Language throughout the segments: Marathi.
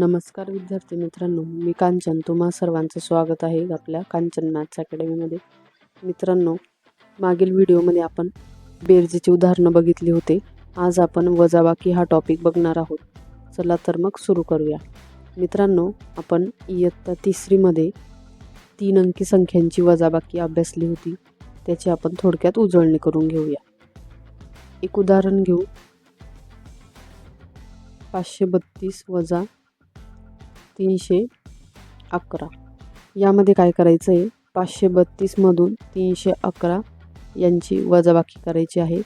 नमस्कार विद्यार्थी मित्रांनो मी कांचन. तुम्हा सर्वांचं स्वागत आहे आपल्या कांचन मॅथ्स अकॅडमीमध्ये. मित्रांनो मागील व्हिडिओमध्ये आपण बेरजेची उदाहरणं बघितली होते. आज आपण वजाबाकी हा टॉपिक बघणार आहोत. चला तर मग सुरू करूया. मित्रांनो आपण इयत्ता तिसरीमध्ये तीन अंकी संख्यांची वजाबाकी अभ्यासली होती. त्याची आपण थोडक्यात उजळणी करून घेऊया. एक उदाहरण घेऊ. पाचशे बत्तीस वजा तीनशे अकरा. यामध्ये काय करायचं आहे पाचशे बत्तीसमधून तीनशे अकरा यांची वजाबाकी करायची आहे.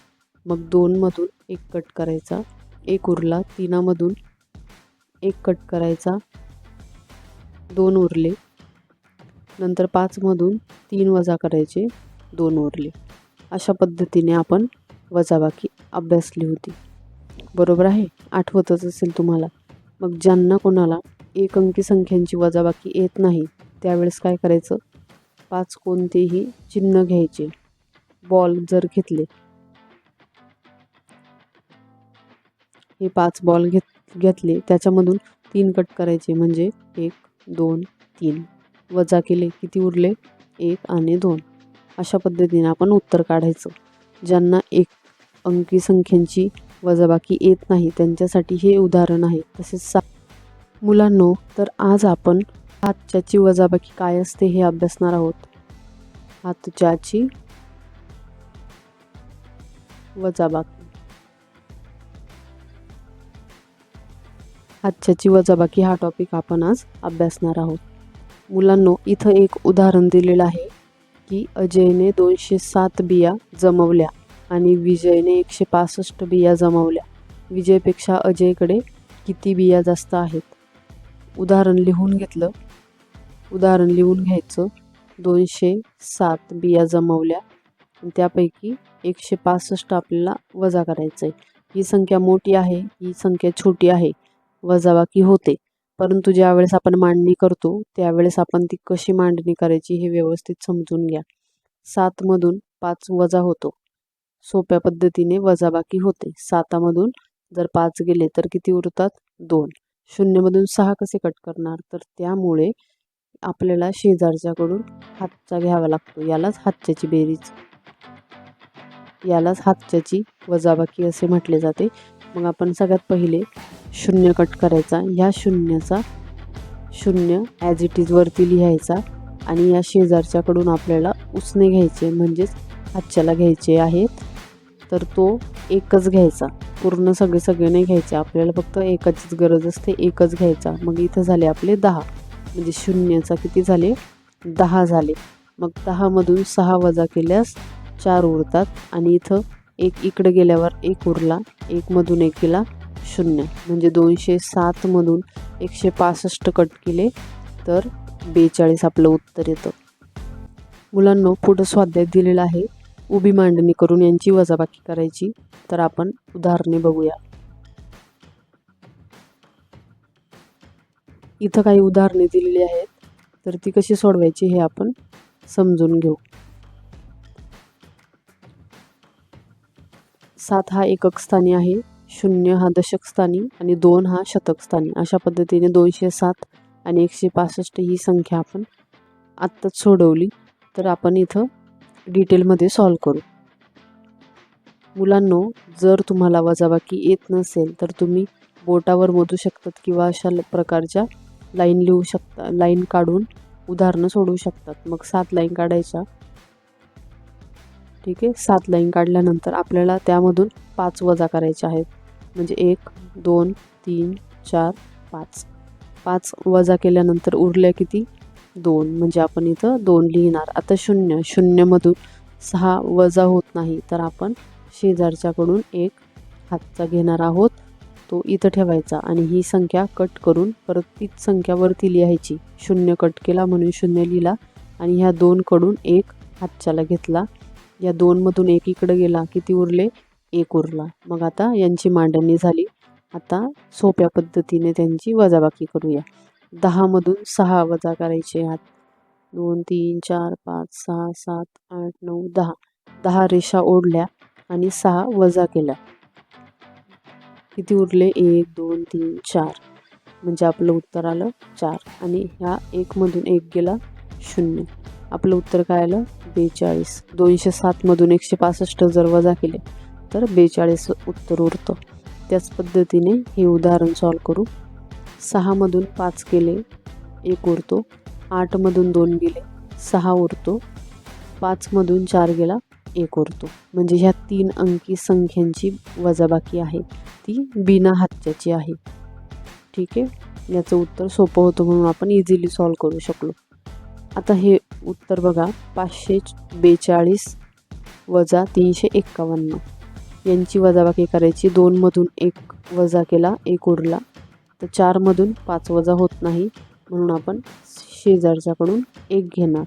मग दोनमधून एक कट करायचा. एक उरला तीनामधून एक कट करायचा. दोन उरले. नंतर पाचमधून तीन वजा करायचे. दोन उरले. अशा पद्धतीने आपण वजाबाकी अभ्यासली होती. बरोबर आहे? आठवतच असेल तुम्हाला. मग ज्यांना कोणाला एक अंकी संख्यांची वजाबाकी येत नाही. त्यावेळेस काय करायचं? पाच कोणतेही चिन्ह घ्यायचे. बॉल जर घेतले. हे पाच बॉल घेत घेतले. त्याच्यामधून तीन कट करायचे. म्हणजे एक दोन तीन. वजा केले. किती उरले? एक आणि दोन. अशा पद्धतीने आपण उत्तर काढायचं. ज्यांना एक अंकी संख्यांची वजाबाकी येत नाही त्यांच्यासाठी हे उदाहरण आहे. तसेच सा मुलांनो तर आज आपण हातच्याची वजाबाकी काय असते हे अभ्यासणार आहोत. हातच्याची वजाबाकी. हातच्याची वजाबाकी हा टॉपिक आपण आज अभ्यासणार आहोत. मुलांनो इथं एक उदाहरण दिलेलं आहे की अजयने दोनशे सात बिया जमवल्या आणि विजयने एकशे पासष्ट बिया जमवल्या. विजयपेक्षा अजयकडे किती बिया जास्त आहेत? उदाहरण लिहून घेतलं. उदाहरण लिहून घ्यायचं. दोनशे सात बिया जमवल्या. त्यापैकी एकशे पासष्ट आपल्याला वजा करायचं आहे ही संख्या मोठी आहे ही संख्या छोटी आहे. वजाबाकी होते. परंतु ज्यावेळेस आपण मांडणी करतो त्यावेळेस आपण ती कशी मांडणी करायची हे व्यवस्थित समजून घ्या. सातमधून पाच वजा होतो. सोप्या पद्धतीने वजाबाकी होते. सातामधून जर पाच गेले तर किती उरतात? दोन. शून्यमधून सहा कसे कट करणार? तर त्यामुळे आपल्याला शेजारच्याकडून हातचा घ्यावा लागतो. यालाच हातच्याची बेरीज. यालाच हातच्याची वजाबाकी असे म्हटले जाते. मग आपण सगळ्यात पहिले शून्य कट करायचा. ह्या शून्याचा शून्य ॲज इट इजवरती लिहायचा आणि या शेजारच्याकडून आपल्याला उसने घ्यायचे म्हणजेच हातच्याला घ्यायचे आहेत. तर तो एकच घ्यायचा. पूर्ण सगळे सगळे नाही घ्यायचे. आपल्याला फक्त एकाचीच गरज असते एकच घ्यायचा. मग इथं झाले आपले दहा. म्हणजे शून्याचा किती झाले? दहा झाले. मग दहामधून सहा वजा केल्यास चार उरतात. आणि इथं एक इकडे गेल्यावर एक उरला. एकमधून एक गेला शून्य. म्हणजे दोनशे सातमधून एकशे पासष्ट कट केले तर बेचाळीस आपलं उत्तर येतं. मुलांना पुढं स्वाध्याय दिलेला आहे. उभी मांडणी करून यांची वजाबाकी करायची तर आपण उदाहरणे बघूया. इथं काही उदाहरणे दिलेली आहेत तर ती कशी सोडवायची हे आपण समजून घेऊ. सात हा एकक स्थानी आहे शून्य हा दशक स्थानी आणि दोन हा शतक स्थानी. अशा पद्धतीने दोनशे सात आणि एकशे पासष्ट ही संख्या आपण आत्ताच सोडवली. तर आपण इथं डिटेलमध्ये सॉल्व करू. मुलांनो जर तुम्हाला वजाबाकी येत नसेल तर तुम्ही बोटावर मोजू शकतात किंवा अशा प्रकारच्या लाईन लिहू शकता लाईन काढून उदाहरणं सोडवू शकतात. मग सात लाईन काढायच्या. ठीक आहे? सात लाईन काढल्यानंतर आपल्याला त्यामधून पाच वजा करायचे आहेत. म्हणजे एक दोन तीन चार पाच. पाच वजा केल्यानंतर उरल्या किती? दोन म्हणजे आपण इथं दोन लिहिणार. आता शून्य शून्यमधून सहा वजा होत नाही तर आपण शेजारच्याकडून एक हातचा घेणार आहोत. तो इथं ठेवायचा आणि ही संख्या कट करून परत तीच संख्यावरती लिहायची. शून्य कट केला म्हणून शून्य लिहिला आणि ह्या दोनकडून एक हातच्याला घेतला. या दोनमधून एक इकडं गेला किती उरले? एक उरला. मग आता यांची मांडणी झाली. आता सोप्या पद्धतीने त्यांची वजाबाकी करूया. दहामधून सहा वजा करायचे आत दोन तीन चार पाच सहा सात आठ नऊ दहा. दहा रेषा ओढल्या आणि सहा वजा केल्या. किती उरले? एक दोन तीन चार. म्हणजे आपलं उत्तर आलं चार. आणि ह्या एकमधून एक गेला शून्य. आपलं उत्तर काय आलं? बेचाळीस. दोनशे सातमधून एकशे पासष्ट जर वजा केले तर बेचाळीस उत्तर उरतं. त्याच पद्धतीने हे उदाहरण सॉल्व करू. सहामधून पाच गेले एक उरतो. आठमधून दोन गेले सहा उरतो. पाचमधून चार गेला एक उरतो. म्हणजे ह्या तीन अंकी संख्यांची वजाबाकी आहे. ती बिना हत्याची आहे. ठीक आहे? याचं उत्तर सोपं होतं म्हणून आपण इझिली सॉल्व करू शकलो. आता हे उत्तर बघा. पाचशे बेचाळीस वजा तीनशे एक्कावन्न. यांची वजाबाकी करायची. दोनमधून एक वजा केला एक उरला. तर चारमधून पाच वजा होत नाही म्हणून आपण शेजारच्याकडून एक घेणार.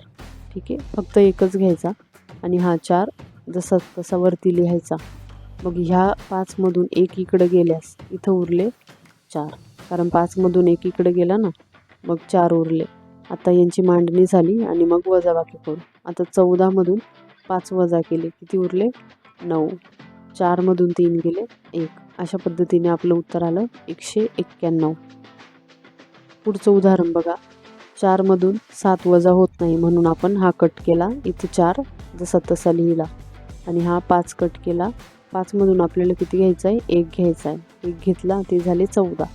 ठीक आहे? फक्त एकच घ्यायचा आणि हा चार जसा तसा वरती लिहायचा. मग ह्या पाचमधून एक इकडं गेल्यास इथं उरले चार. कारण पाचमधून एक इकडे गेला ना मग चार उरले. आता यांची मांडणी झाली आणि मग वजाबाकी करू. आता चौदामधून पाच वजा केले. किती उरले? नऊ. चारमधून तीन गेले. एक. अशा पद्धतीने आपलं उत्तर आलं एकशे एक्क्याण्णव. पुढचं उदाहरण बघा. चारमधून सात वजा होत नाही म्हणून आपण हा कट केला. इथे चार जसा तसा लिहिला. आणि हा पाच कट केला. पाचमधून आपल्याला किती घ्यायचं आहे? एक घ्यायचा आहे. एक घेतला ते झाले चौदा.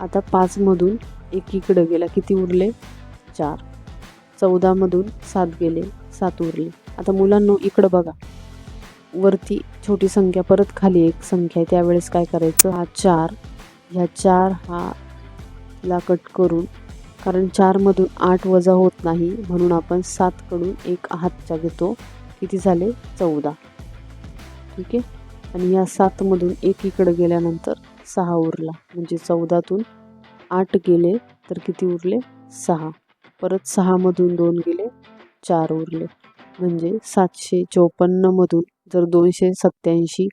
आता पाचमधून एक इकडं गेला किती उरले? चार. चौदामधून सात गेले सात उरले. आता मुलांनो इकडं बघा. वरती छोटी संख्या परत खाली एक संख्या आहे. त्यावेळेस काय करायचं? हा चार. ह्या चार हा ला कट करून कारण चारमधून आठ वजा होत नाही म्हणून आपण सातकडून एक हातचा घेतो. किती झाले? चौदा. ठीक आहे? आणि या सातमधून एक इकडं गेल्यानंतर सहा उरला. म्हणजे चौदातून आठ गेले तर किती उरले? सहा. परत सहामधून दोन गेले चार उरले. म्हणजे सातशे चोपन्नमधून जर दोनशे सत्याऐंशी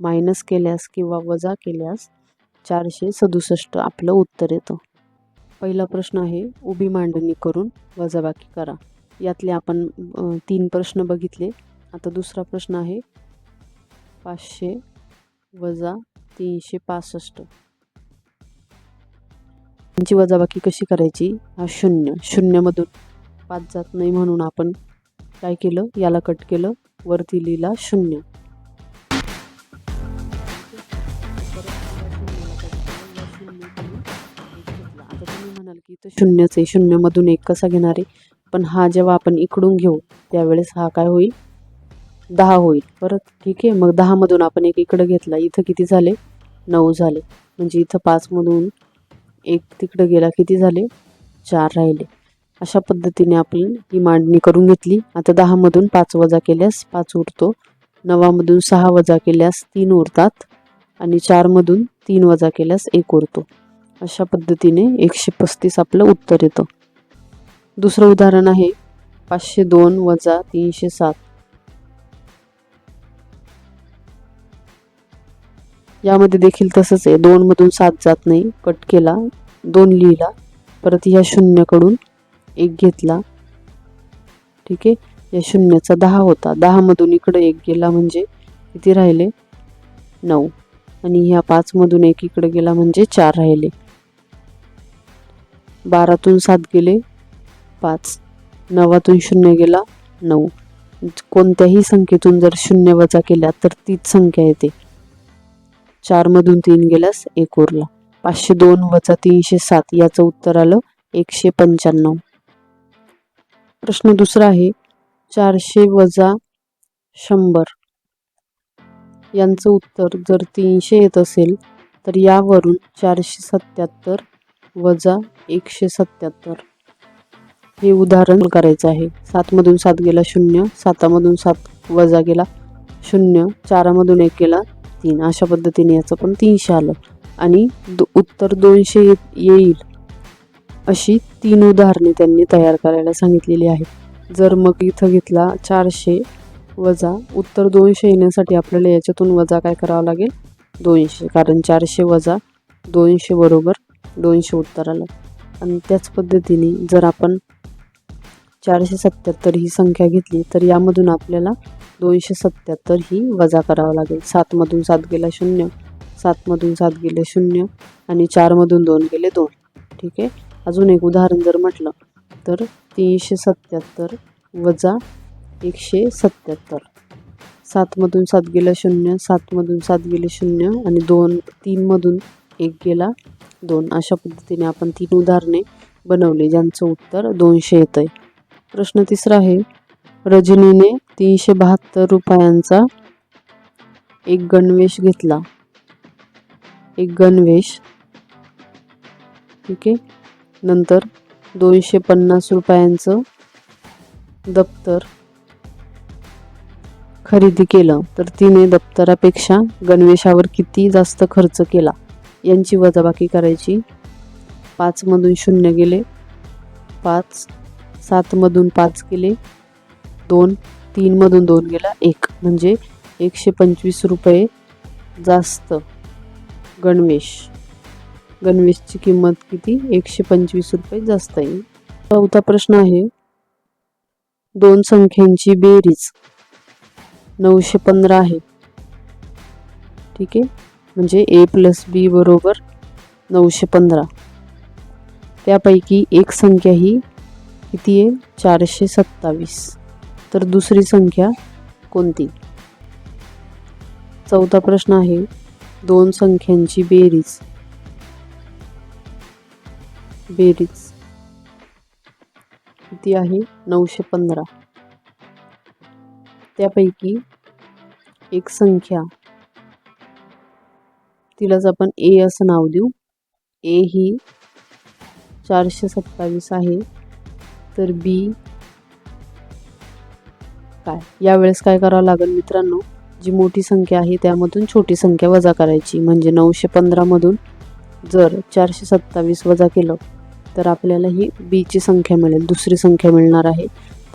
मायनस केल्यास किंवा वजा केल्यास चारशे सदुसष्ट आपलं उत्तर येतं. पहिला प्रश्न आहे उभी मांडणी करून वजाबाकी करा. यातले आपण तीन प्रश्न बघितले. आता दुसरा प्रश्न आहे पाचशे वजा तीनशे पासष्ट. यांची वजाबाकी कशी करायची? हा शून्य. शून्यमधून पाच जात नाही म्हणून आपण काय केलं? याला कट केलं. वरती लिहिला शून्य. आता तुम्ही म्हणाल की इथं शून्यच आहे. शून्यमधून एक कसा घेणार आहे? पण हा जेव्हा आपण इकडून घेऊ त्यावेळेस हा काय होईल? दहा होईल. परत ठीक आहे मग दहामधून आपण एक इकडं घेतला. इथं किती झाले? नऊ झाले. म्हणजे इथं पाचमधून एक तिकडं गेला किती झाले? चार राहिले. अशा पद्धतीने आपण ही मांडणी करून घेतली. आता दहामधून पाच वजा केल्यास पाच उरतो. नवामधून सहा वजा केल्यास तीन उरतात आणि चारमधून तीन वजा केल्यास एक उरतो. अशा पद्धतीने एकशे पस्तीस आपलं उत्तर येतं. दुसरं उदाहरण आहे पाचशे दोन वजा तीनशे सात. यामध्ये देखील तसंच आहे. दोनमधून सात जात नाही. कट केला दोन लिहिला. परत ह्या शून्याकडून एक घेतला. ठीक आहे? या शून्याचा दहा होता. दहामधून इकडं एक गेला म्हणजे किती राहिले? नऊ. आणि ह्या पाचमधून एक इकडे गेला म्हणजे चार राहिले. बारातून सात गेले पाच. नवातून शून्य गेला नऊ. कोणत्याही संख्येतून जर शून्य वजा केल्या तर तीच संख्या येते. चारमधून तीन गेल्यास एक उरला. पाचशे दोन वजा तीनशे सात याचं उत्तर आलं एकशे पंच्याण्णव. प्रश्न दुसरा आहे चारशे वजा शंभर. यांचं उत्तर जर तीनशे येत असेल तर यावरून चारशे सत्याहत्तर वजा एकशे सत्याहत्तर हे उदाहरण करायचं आहे. सातमधून सात गेला शून्य सातामधून सात वजा गेला शून्य चारामधून एक गेला तीन. अशा पद्धतीने याचं पण तीनशे आलं. आणि दो उत्तर दोनशे येईल. अशी तीन उदाहरणे त्यांनी तयार करायला सांगितलेली आहेत. जर मग इथं घेतला चारशे वजा उत्तर दोनशे येण्यासाठी आपल्याला याच्यातून वजा काय करावं लागेल? दोनशे. कारण चारशे वजा दोनशे बरोबर दोनशे उत्तर आलं आणि त्याच पद्धतीने जर आपण चारशे सत्याहत्तर ही संख्या घेतली तर यामधून आपल्याला दोनशे सत्याहत्तर ही वजा करावं लागेल. सातमधून सात गेला शून्य सातमधून सात गेले शून्य आणि चारमधून दोन गेले दोन. ठीक आहे? अजून एक उदाहरण जर म्हटलं तर तीनशे सत्याहत्तर वजा एकशे सत्याहत्तर सातमधून सात गेलं शून्य सातमधून सात गेले शून्य आणि दोन तीनमधून एक गेला दोन. अशा पद्धतीने आपण तीन उदाहरणे बनवली ज्यांचं उत्तर दोनशे येतं आहे प्रश्न तिसरा आहे रजनीने तीनशे बहात्तर रुपयांचा एक गणवेश घेतला. एक गणवेश. ठीक आहे? नंतर दोनशे पन्नास रुपयांचं दप्तर खरेदी केलं. तर तिने दप्तरापेक्षा गणवेशावर किती जास्त खर्च केला? यांची वजाबाकी करायची. पाचमधून शून्य गेले. पाच सातमधून पाच गेले. दोन तीनमधून दोन गेला. एक. म्हणजे एकशे पंचवीस रुपये जास्त गणवेश. गणवेशची किंमत किती? एकशे पंचवीस रुपये जास्त आहे. चौथा प्रश्न आहे. दोन संख्यांची बेरीज. नऊशे पंधरा आहे. ठीक आहे? म्हणजे ए प्लस बी बरोबर नऊशे पंधरा. त्यापैकी एक संख्या ही किती आहे? चारशे सत्तावीस. तर दुसरी संख्या कोणती? चौथा प्रश्न आहे. दोन संख्यांची बेरीज. बेरीज. किती आहे? नऊशे पंधरा. त्यापैकी एक संख्या. तिलाच आपण ए असं नाव देऊ. ए ही चारशे सत्तावीस आहे. तर बी काय? यावेळेस काय करावं लागेल मित्रांनो? जी मोठी संख्या आहे त्यामधून छोटी संख्या वजा करायची. म्हणजे नऊशे पंधरामधून जर चारशे सत्तावीस वजा केलं तर आपल्याला ही बीची संख्या मिळेल दुसरी संख्या मिळणार आहे.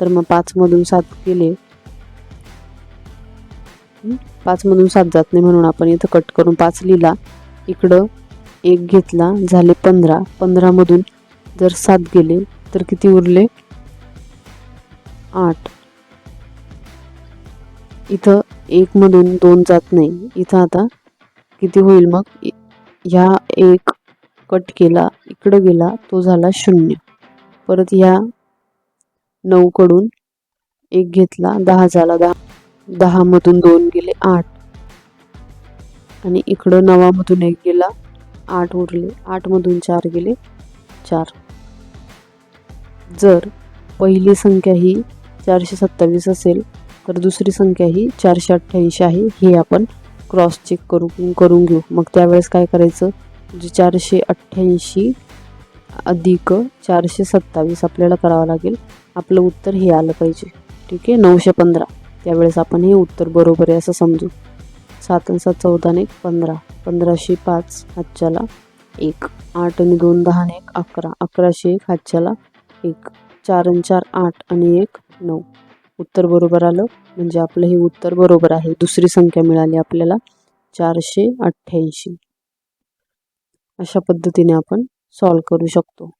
तर मग पाचमधून सात केले. पाचमधून सात जात नाही म्हणून आपण इथं कट करून पाच लिहिला. इकडं एक घेतला झाले पंधरा. पंधरामधून जर सात गेले तर किती उरले? आठ. इथं एकमधून दोन जात नाही. इथं आता किती होईल मग? ह्या एक कट केला इकडं गेला तो झाला शून्य. परत ह्या नऊकडून एक घेतला दहा झाला दहा. दहामधून दोन गेले आठ. आणि इकडं नवामधून एक गेला आठ उरले. आठमधून चार गेले चार. जर पहिली संख्या ही चारशे सत्तावीस असेल तर दुसरी संख्या ही चारशे अठ्ठ्याऐंशी आहे. हे आपण क्रॉस चेक करू करून घेऊ. मग त्यावेळेस काय करायचं? जे चारशे अठ्ठ्याऐंशी अधिक चारशे सत्तावीस आपल्याला करावं लागेल. आपलं उत्तर हे आलं पाहिजे. ठीक आहे? नऊशे पंधरा. त्यावेळेस आपण हे उत्तर बरोबर आहे असं समजू. सात आणि सात चौदा एक पंधरा. पंधराशे पाच हातच्याला एक. आठ आणि दोन दहा आणि एक. अकरा. अकराशे एक हातच्याला एक. चार आणि चार आठ आणि एक नऊ. उत्तर बरोबर आलं. म्हणजे आपलं हे उत्तर बरोबर आहे. दुसरी संख्या मिळाली आपल्याला चारशे अठ्ठ्याऐंशी. अशा पद्धतीने आपण सॉल्व करू शकतो.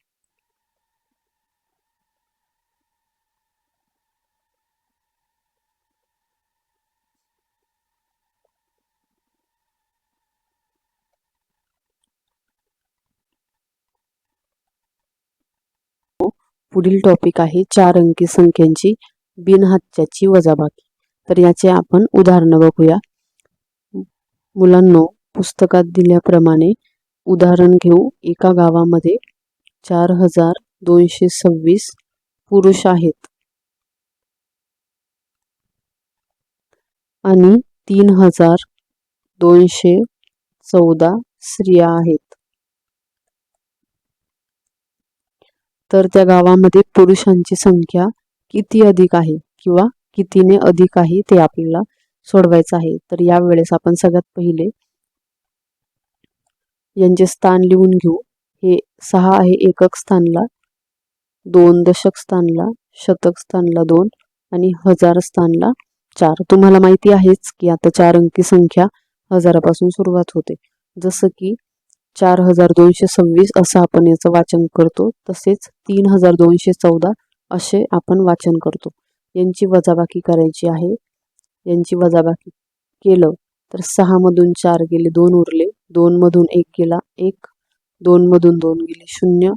पुढील टॉपिक आहे चार अंकी संख्यांची बिनहत्याची वजाबाकी. तर याचे आपण उदाहरणं बघूया. मुलांनो पुस्तकात दिल्याप्रमाणे उदाहरण घेऊ. एका गावामध्ये चार हजार दोनशे सव्वीस पुरुष आहेत. आणि तीन हजार दोनशे चौदा स्त्रिया आहेत. तर त्या गावामध्ये पुरुषांची संख्या किती अधिक आहे किंवा कितीने अधिक आहे ते आपल्याला सोडवायचं आहे. तर यावेळेस आपण सगळ्यात पहिले यांचे स्थान लिहून घेऊ. हे सहा आहे एकक स्थानला दोन दशक स्थानला शतक स्थानला दोन आणि हजार स्थानला चार. तुम्हाला माहिती आहेच की आता चार अंकी संख्या हजारापासून सुरुवात होते. जसं की चार हजार दोनशे सव्वीस असं आपण याचं वाचन करतो तसेच तीन हजार दोनशे चौदा असे आपण वाचन करतो. यांची वजाबाकी करायची आहे. यांची वजाबाकी केलं तर सहामधून चार गेले दोन उरले. दोनमधून एक गेला एक. दोनमधून दोन गेले शून्य.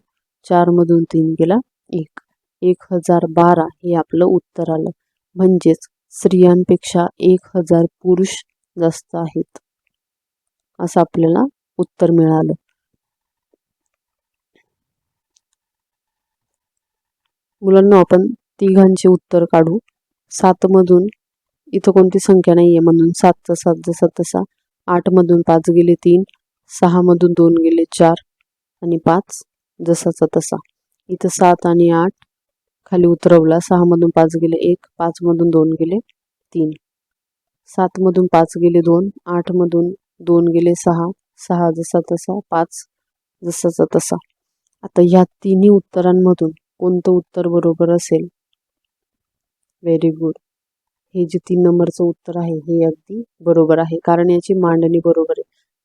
चारमधून तीन गेला एक. एक हजार बारा हे आपलं उत्तर आलं. म्हणजेच स्त्रियांपेक्षा एक हजार पुरुष जास्त आहेत. असं आपल्याला उत्तर मिळालं. मुलांना आपण तिघांचे उत्तर काढू. सातमधून इथं कोणती संख्या नाही आहे म्हणून सातचा सात जसा तसा आठमधून पाच गेले तीन सहामधून दोन गेले चार आणि पाच जसाचा तसा. इथं सात आणि आठ खाली उतरवला. सहामधून पाच गेले एक पाचमधून दोन गेले तीन. सातमधून पाच गेले दोन आठमधून दोन गेले सहा सहा जसा तसा पाच जसाचा तसा. आता ह्या तिन्ही उत्तरांमधून कोणतं उत्तर बरोबर असेल? व्हेरी गुड हे जे तीन नंबरचं उत्तर आहे हे अगदी बरोबर आहे. कारण याची मांडणी बरोबर आहे.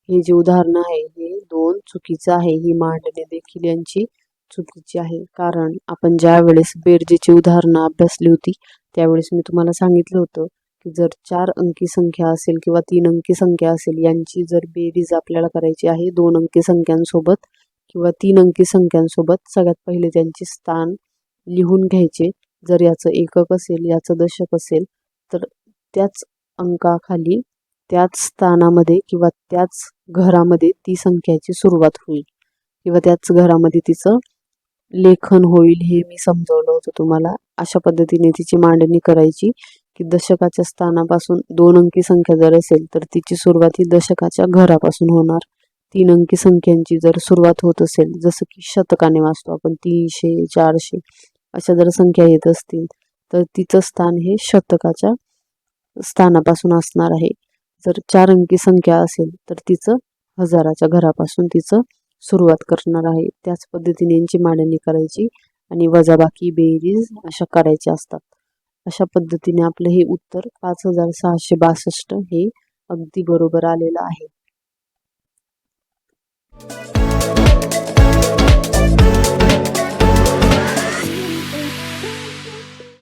हे जे उदाहरण आहे हे दोन चुकीचं आहे. ही मांडणी देखील यांची चुकीची आहे. कारण आपण ज्या वेळेस बेरजेची उदाहरणं अभ्यासली होती त्यावेळेस मी तुम्हाला सांगितलं होतं की जर चार अंकी संख्या असेल किंवा तीन अंकी संख्या असेल यांची जर बेरीज आपल्याला करायची आहे दोन अंकी संख्यांसोबत किंवा तीन अंकी संख्यांसोबत सगळ्यात पहिले त्यांचे स्थान लिहून घ्यायचे. जर याचं एकक असेल याचं दशक असेल तर त्याच अंकाखाली त्याच स्थानामध्ये किंवा त्याच घरामध्ये ती संख्याची सुरुवात होईल. किंवा त्याच घरामध्ये तिचं लेखन होईल हे मी समजवलं होतं तुम्हाला. अशा पद्धतीने तिची मांडणी करायची की दशकाच्या स्थानापासून दोन अंकी संख्या जर असेल तर तिची सुरुवात ही दशकाच्या घरापासून होणार. तीन अंकी संख्यांची जर सुरुवात होत असेल जसं की शतकाने वाचतो आपण तीनशे चारशे अशा जर संख्या येत असतील तर तिचं स्थान हे शतकाच्या स्थानापासून असणार आहे. जर चार अंकी संख्या असेल तर तिचं हजाराच्या घरापासून तिचं सुरुवात करणार आहे. त्याच पद्धतीने यांची मांडणी करायची आणि वजाबाकी बेरीज अशा करायच्या असतात. अशा पद्धतीने आपलं हे उत्तर पाच हजार सहाशे बासष्ट हे अगदी बरोबर आलेलं आहे.